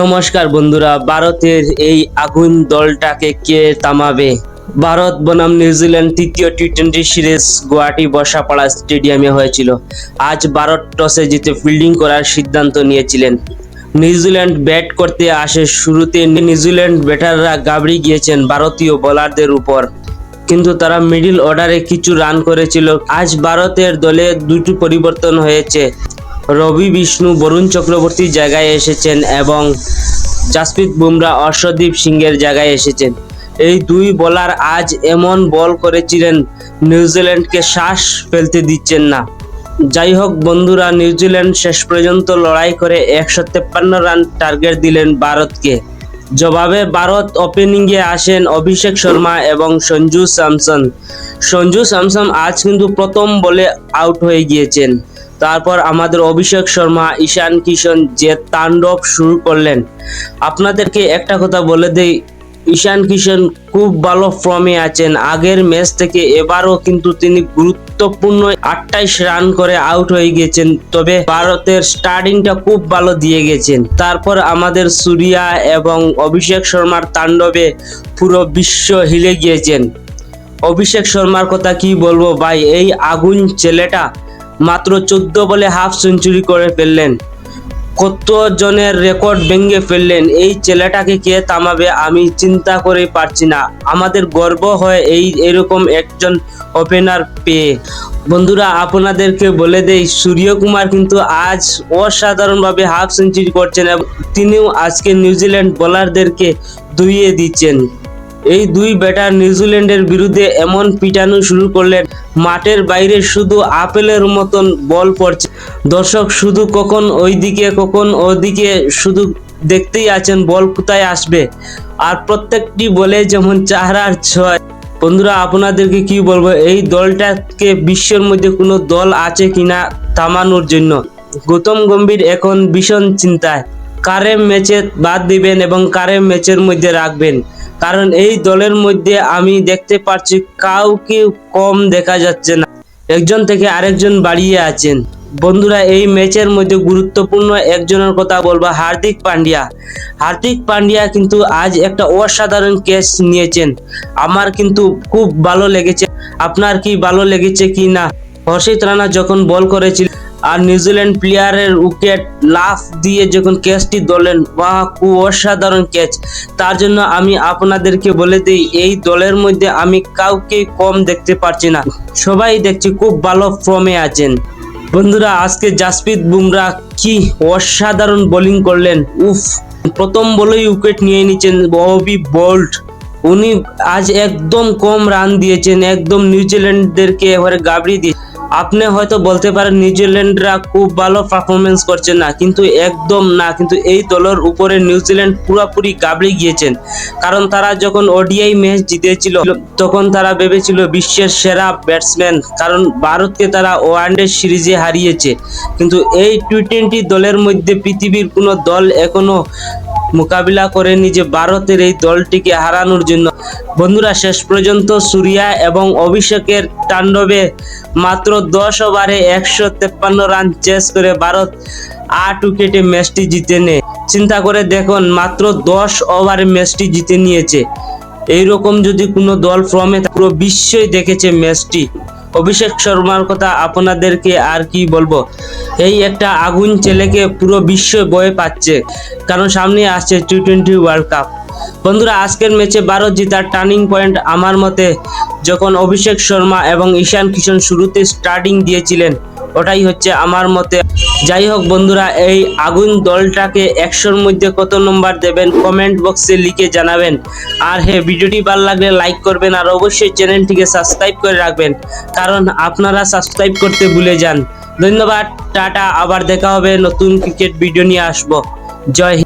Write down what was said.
নমস্কার বন্ধুরা, ভারতের এই আগুন দলটাকে কে থামাবে? ভারত বনাম নিউজিল্যান্ড তৃতীয় T twenty series Guwahati Barsapara স্টেডিয়ামে হয়েছিল। আজ ভারত টসে জিতে ফিল্ডিং করার সিদ্ধান্ত নিয়েছিলেন। নিউজিল্যান্ড ব্যাট করতে আসে শুরুতে নিউজিল্যান্ড ব্যাটাররা গাবড়ি গিয়েছেন ভারতীয় বোলারদের উপর। কিন্তু তারা মিডিল অর্ডারে কিছু রান করেছিল। আজ ভারতের দলে দুটি পরিবর্তন হয়েছে। রবি, বিষ্ণু, বরুণ চক্রবর্তীর জায়গায় এসেছেন এবং জাসপ্রীত বুমরা, অর্শদীপ সিংয়ের জায়গায় এসেছেন। এই দুই বোলার আজ এমন বল করেছিলেন নিউজিল্যান্ডকে শ্বাস ফেলতে দিচ্ছেন না। যাই হোক বন্ধুরা নিউজিল্যান্ড শেষ পর্যন্ত লড়াই করে একশো তেপ্পান্ন রান টার্গেট দিলেন ভারতকে। জবাবে ভারত ওপেনিংয়ে আসেন অভিষেক শর্মা এবং সঞ্জু স্যামসন। সঞ্জু স্যামসন আজ কিন্তু প্রথম বলে আউট হয়ে গিয়েছেন। তারপর আমাদের অভিষেক শর্মা, ঈশান কিষণ যে তাণ্ডব শুরু করলেন। আপনাদেরকে একটা কথা বলে দেই, ঈশান কিষণ খুব ভালো ফর্মে আছেন। আগের ম্যাচ থেকে এবারও কিন্তু তিনি গুরুত্বপূর্ণ আটাইশ রান করে আউট হয়ে গেছেন। তবে ভারতের স্টার্টিংটা খুব ভালো দিয়ে গেছেন। তারপর আমাদের সুরিয়া এবং অভিষেক শর্মার তাণ্ডবে পুরো বিশ্ব হিলে গিয়েছেন। অভিষেক শর্মার কথা কি বলব ভাই? এই আগুন ছেলেটা মাত্র চোদ্দ বলে হাফ সেঞ্চুরি করে ফেললেন। কত জনের রেকর্ড ভেঙে ফেললেন, এই ছেলেটাকে কে থামাবে আমি চিন্তা করে পারছি না। আমাদের গর্ব হয় এই এরকম একজন ওপেনার পেয়ে। বন্ধুরা, আপনাদেরকে বলে দেই, সূর্যকুমার কিন্তু আজ অসাধারণভাবে হাফ সেঞ্চুরি করছেন এবং তিনিও আজকে নিউজিল্যান্ড বোলারদেরকে দুইয়ে দিচ্ছেন। এই দুই ব্যাটার নিউজিল্যান্ডের বিরুদ্ধে এমন পিটানো শুরু করলেন। মাঠের বাইরে শুধু আপেলের মতন বল পড়ছে। দর্শক, শুধু কখন ওইদিকে, কখন ওদিকে, শুধু দেখতেই আছেন বল কোথায় আসবে। আর প্রত্যেকটি বলে যেমন চার আর ছয়। বন্ধুরা, আপনাদেরকে কি বলব? এই দলটাকে বিশ্বের মধ্যে কোনো দল আছে কিনা থামানোর জন্য। গৌতম গম্ভীর এখন ভীষণ চিন্তায়। কারে ম্যাচে বাদ দিবেন এবং কারে ম্যাচের মধ্যে রাখবেন? কারণ এই দলের মধ্যে আমি দেখতে পাচ্ছি কাউকে কম দেখা যাচ্ছে না। একজন থেকে আরেকজন বাড়িয়ে আছেন। বন্ধুরা, এই ম্যাচের মধ্যে গুরুত্বপূর্ণ একজনের কথা বলব, হার্দিক পান্ডিয়া। হার্দিক পান্ডিয়া কিন্তু আজ একটা অসাধারণ ক্যাচ নিয়েছেন। আমার কিন্তু খুব ভালো লেগেছে। আপনার কি ভালো লেগেছে কি না? হর্ষিত রানা যখন বল করেছিল আর নিউজিল্যান্ড প্লেয়ারের উইকেট লাফ দিয়ে যখন ক্যাচটি দলেন বাহ, খুব অসাধারণ ক্যাচ। তার জন্য আমি আপনাদেরকে বলে দিই, এই দলের মধ্যে আমি কাউকে কম দেখতে পারছি না। সবাই দেখছি খুব ভালো ফর্মে আছেন। বন্ধুরা, আজকে জাসপ্রীত বুমরা কি অসাধারণ বোলিং করলেন। উফ, প্রথম বলেই উইকেট নিয়ে নিচ্ছেন ববি বোল্ট। উনি আজ একদম কম রান দিয়েছেন, একদম নিউজিল্যান্ডদেরকে এবারে গাবড়ি দিয়ে আপনি হয়তো বলতে পারেন, নিউজিল্যান্ডরা খুব ভালো পারফরমেন্স করছে না, কিন্তু একদম না, কিন্তু এই দলের উপরে নিউজিল্যান্ড পুরোপুরি গাবড়ে গিয়েছেন। কারণ তারা যখন ওডিআই ম্যাচ জিতেছিল, তখন তারা ভেবেছিল বিশ্বের সেরা ব্যাটসম্যান কারণ ভারতকে তারা ওয়ানডে সিরিজে হারিয়েছে। কিন্তু এই টি টোয়েন্টি দলের মধ্যে পৃথিবীর কোনো দল এখনও মোকাবিলা করেনি যে ভারতের এই দলটিকে হারানোর জন্য। বন্ধুরা, শেষ পর্যন্ত সুরিয়া এবং অভিষেকের তাণ্ডবে মাত্র দশ ওভারে একশো তেপ্পান্ন রান চেস করে ভারত আট উইকেটে ম্যাচটি জিতে নেয়। চিন্তা করে দেখুন, মাত্র দশ ওভারে ম্যাচটি জিতে নিয়েছে। এইরকম যদি কোনো দল ফর্মে পুরো বিশ্বই দেখেছে ম্যাচটি। অভিষেক শর্মার কথা আপনাদেরকে আর কি বলব? এই একটা আগুন ছেলেকে পুরো বিশ্ব বয়ে পাচ্ছে, কারণ সামনে আসছে টি টোয়েন্টি ওয়ার্ল্ড কাপ বন্ধুরা, আজকের ম্যাচে ভারত জিতার টার্নিং পয়েন্ট আমার মতে, যখন অভিষেক শর্মা এবং ঈশান কিশন শুরুতে স্টার্টিং দিয়েছিলেন ওটাই হচ্ছে আমার মতে। যাই হোক বন্ধুরা, এই আগুন দলটাকে একশোর মধ্যে কত নম্বর দেবেন কমেন্ট বক্সে লিখে জানাবেন। আর হ্যাঁ ভিডিওটি ভালো লাগলে লাইক করবেন আর অবশ্যই চ্যানেলটিকে সাবস্ক্রাইব করে রাখবেন, কারণ আপনারা সাবস্ক্রাইব করতে ভুলে যান। ধন্যবাদ, টাটা, আবার দেখা হবে নতুন ক্রিকেট ভিডিও নিয়ে আসব। জয়